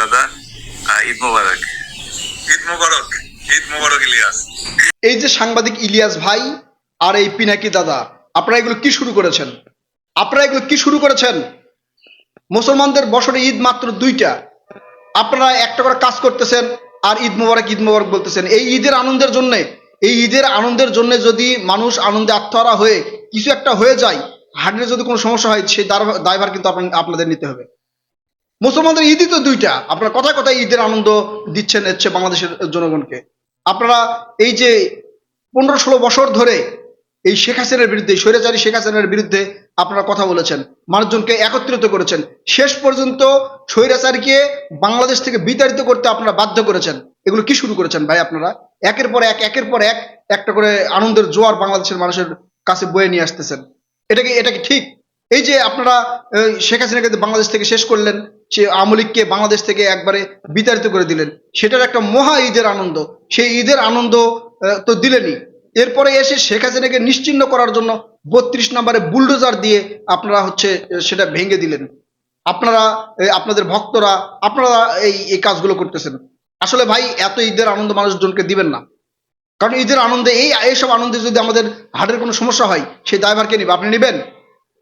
দাদা ঈদ মোবারক। ঈদ মোবারক ঈদ মোবারক, ইলিয়াস। এই যে সাংবাদিক ইলিয়াস ভাই আর এই পিনাকি দাদা, আপনারা এগুলো কি শুরু করেছেন? আপনারা এগুলো কি শুরু করেছেন? মুসলমানদের বছরে ঈদ মাত্র দুইটা। আপনারা একটা করে কাজ করতেছেন আর ঈদ মোবারক ঈদ মোবারক বলতেছেন। এই ঈদের আনন্দের জন্য, এই ঈদের আনন্দের জন্য যদি মানুষ আনন্দে আত্মহারা হয়ে কিছু একটা হয়ে যায় হার্টের যদি কোনো সমস্যা হয়, সেই দায়ভার কিন্তু আপনাদের নিতে হবে। মুসলমানদের ঈদই তো দুইটা। আপনার কথায় কথায় ঈদের আনন্দ দিচ্ছেন হচ্ছে বাংলাদেশের জনগণকে। আপনারা এই যে পনেরো ষোলো বছর ধরে এই শেখ হাসিনার বিরুদ্ধে, স্বৈরাচারী শেখ হাসিনার বিরুদ্ধে আপনারা কথা বলেছেন, মানুষজনকে একত্রিত করেছেন, শেষ পর্যন্ত স্বৈরাচারীকে বাংলাদেশ থেকে বিতাড়িত করতে আপনারা বাধ্য করেছেন। এগুলো কি শুরু করেছেন ভাই আপনারা? একের পর এক, একের পর এক একটা করে আনন্দের জোয়ার বাংলাদেশের মানুষের কাছে বয়ে নিয়ে আসতেছেন। এটা কি এটা কি ঠিক? এই যে আপনারা শেখ হাসিনাকে বাংলাদেশ থেকে শেষ করলেন, সে আওয়ামী লীগকে বাংলাদেশ থেকে একবারে বিতাড়িত করে দিলেন। সেটার একটা মহা ঈদের আনন্দ। সেই ঈদের আনন্দ তো দিলেনই। এরপরে এসে শেখ হাসিনাকে নিশ্চিহ্ন করার জন্য বত্রিশ নম্বরে বুলডোজার দিয়ে আপনারা হচ্ছে সেটা ভেঙে দিলেন। আপনারা আপনাদের ভক্তরা, আপনারা এই এই কাজগুলো করতেছেন। আসলে ভাই, এত ঈদের আনন্দ মানুষজনকে দিবেন না। কারণ ঈদের আনন্দে, এই, এইসব আনন্দে যদি আমাদের হার্টের কোনো সমস্যা হয়, সেই দায়ভার কে নিবে। আপনি নেবেন?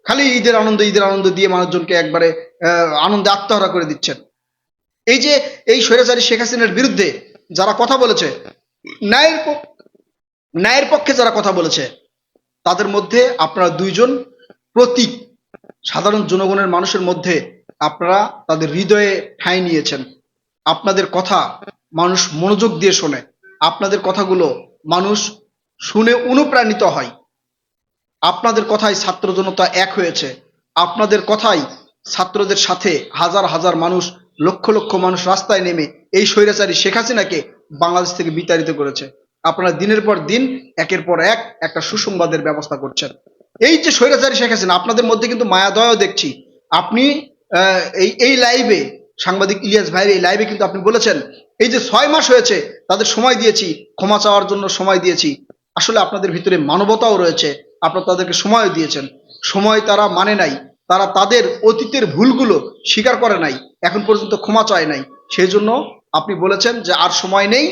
খালি ঈদের আনন্দ ঈদের আনন্দ দিয়ে মানুষজনকে একবারে আনন্দে আত্মহারা করে দিচ্ছেন। এই যে, এই স্বৈরাচারী শেখ হাসিনার বিরুদ্ধে যারা কথা বলেছে, ন্যায়ের ন্যায়ের পক্ষে যারা কথা বলেছে, তাদের মধ্যে আপনারা দুইজন প্রতীক সাধারণ জনগণের মানুষের মধ্যে আপনারা তাদের হৃদয়ে ঠাঁই নিয়েছেন। আপনাদের কথা মানুষ মনোযোগ দিয়ে শোনে। আপনাদের কথাগুলো মানুষ শুনে অনুপ্রাণিত হয়। আপনাদের কথায় ছাত্র জনতা এক হয়েছে। আপনাদের কথাই ছাত্রদের সাথে হাজার হাজার মানুষ, লক্ষ লক্ষ মানুষ রাস্তায় নেমে এই স্বৈরাচারী শেখ হাসিনাকে বাংলাদেশ থেকে বিতাড়িত করেছে। আপনারা দিনের পর দিন, একের পর এক একটা সুসংবাদের ব্যবস্থা করছেন। এই যে স্বৈরাচারী শেখ হাসিনা, আপনাদের মধ্যে কিন্তু মায়াদয়ও দেখছি। আপনি এই এই লাইভে, সাংবাদিক ইলিয়াস ভাইয়ের এই লাইভে কিন্তু আপনি বলেছেন, এই যে ছয় মাস হয়েছে, তাদের সময় দিয়েছি, ক্ষমা চাওয়ার জন্য সময় দিয়েছি। আসলে আপনাদের ভিতরে মানবতাও রয়েছে। আপনারা তাদেরকে সময় দিয়েছেন। সময় তারা মানে নাই। তারা তাদের অতীতের ভুলগুলো স্বীকার করে নাই। এখন পর্যন্ত ক্ষমা চায় নাই। সেই জন্য আপনি বলেছেন যে আর সময় নেই।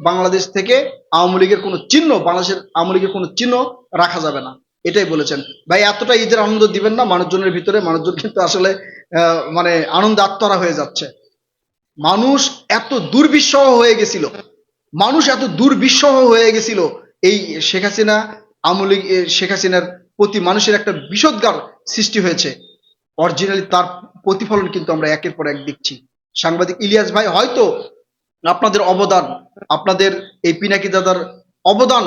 বাংলাদেশ থেকে আওয়ামী লীগের কোনো চিহ্ন, বাংলাদেশের আওয়ামী লীগের কোনো চিহ্ন রাখা যাবে না। এটাই বলেছেন। ভাই এতটা ঈদের আনন্দ দিবেন না মানুষজনের ভিতরে। মানুষজন কিন্তু আসলে মানে আনন্দ আত্মরা হয়ে যাচ্ছে। মানুষ এত দুর্বিষহ হয়ে গেছিল। মানুষ এত দুর্বিষহ হয়ে গেছিল। এই শেখ হাসিনা এ, শেখ হাসিনার প্রতি মানুষের একটা বিষোদ্গার সৃষ্টি হয়েছে। অরিজিনালি তার প্রতিফলন কিন্তু আমরা একের পর এক দেখছি। সাংবাদিক ইলিয়াস ভাই হয়তো আপনাদের অবদান আপনাদের এই পিনাকি দাদার অবদান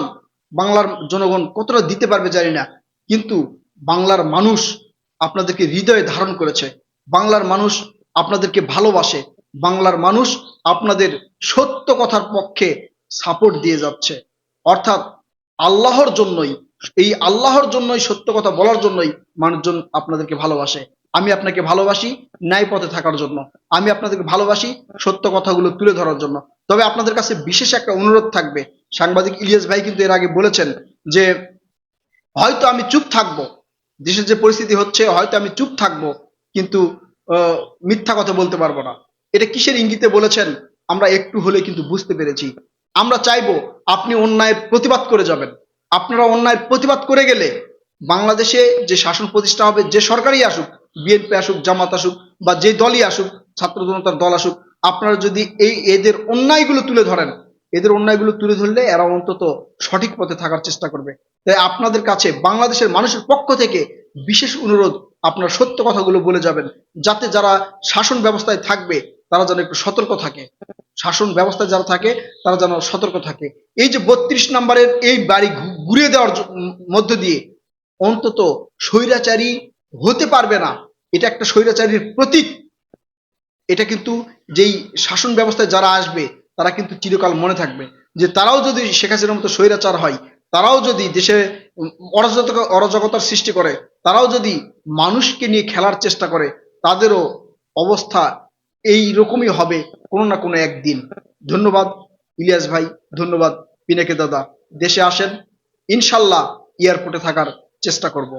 বাংলার জনগণ কতটা দিতে পারবে জানি না কিন্তু বাংলার মানুষ আপনাদেরকে হৃদয়ে ধারণ করেছে। বাংলার মানুষ আপনাদেরকে ভালোবাসে। বাংলার মানুষ আপনাদের সত্য কথার পক্ষে সাপোর্ট দিয়ে যাচ্ছে। অর্থাৎ আল্লাহর জন্যই, এই আল্লাহর জন্যই সত্য কথা বলার জন্যই মানুষজন আপনাদেরকে ভালোবাসে। আমি আপনাকে ভালোবাসি ন্যায় পথে থাকার জন্য। আমি আপনাদেরকে ভালোবাসি সত্য কথাগুলো তুলে ধরার জন্য। তবে আপনাদের কাছে বিশেষ একটা অনুরোধ থাকবে। সাংবাদিক ইলিয়াস ভাই কিন্তু এর আগে বলেছেন যে, হয়তো আমি চুপ থাকব। দেশের যে পরিস্থিতি হচ্ছে, হয়তো আমি চুপ থাকব, কিন্তু মিথ্যা কথা বলতে পারব না। এটা কিসের ইঙ্গিতে বলেছেন? আমরা একটু হলে কিন্তু বুঝতে পেরেছি। আমরা চাইব আপনি অন্যায়ের প্রতিবাদ করে যাবেন। আপনারা অন্যায়ের প্রতিবাদ করে গেলে বাংলাদেশে যে শাসন প্রতিষ্ঠা হবে, যে সরকারই আসুক, বিএনপি আসুক, জামাত আসুক, বা যে দলই আসুক, ছাত্র জনতার দল আসুক, আপনারা যদি এই এদের অন্যায়গুলো তুলে ধরেন, এদের অন্যায়গুলো তুলে ধরলে এরা অন্তত সঠিক পথে থাকার চেষ্টা করবে। তাই আপনাদের কাছে বাংলাদেশের মানুষের পক্ষ থেকে বিশেষ অনুরোধ, আপনার সত্য কথাগুলো বলে যাবেন, যাতে যারা শাসন ব্যবস্থায় থাকবে, তারা যেন একটু সতর্ক থাকে। শাসন ব্যবস্থায় যারা থাকে তারা যেন সতর্ক থাকে। এই যে বত্রিশ নম্বরের এই বাড়ি ঘুরিয়ে দেওয়ার মধ্য দিয়ে অন্তত স্বৈরাচারী হতে পারবে না এটা একটা স্বৈরাচারীর প্রতীক। এটা কিন্তু যেই শাসন ব্যবস্থায় যারা আসবে তারা কিন্তু চিরকাল মনে থাকবে। যে তারাও যদি শেখ হাসিনার মতো স্বৈরাচার হয় তারাও যদি দেশে উম, অরাজকতা অরাজকতার সৃষ্টি করে তারাও যদি মানুষকে নিয়ে খেলার চেষ্টা করে তাদেরও অবস্থা এই রকমই হবে কোনো না কোনো একদিন। ধন্যবাদ ইলিয়াস ভাই, ধন্যবাদ পিনাকে দাদা। দেশে আসেন, ইনশাল্লাহ এয়ারপোর্টে থাকার চেষ্টা করব।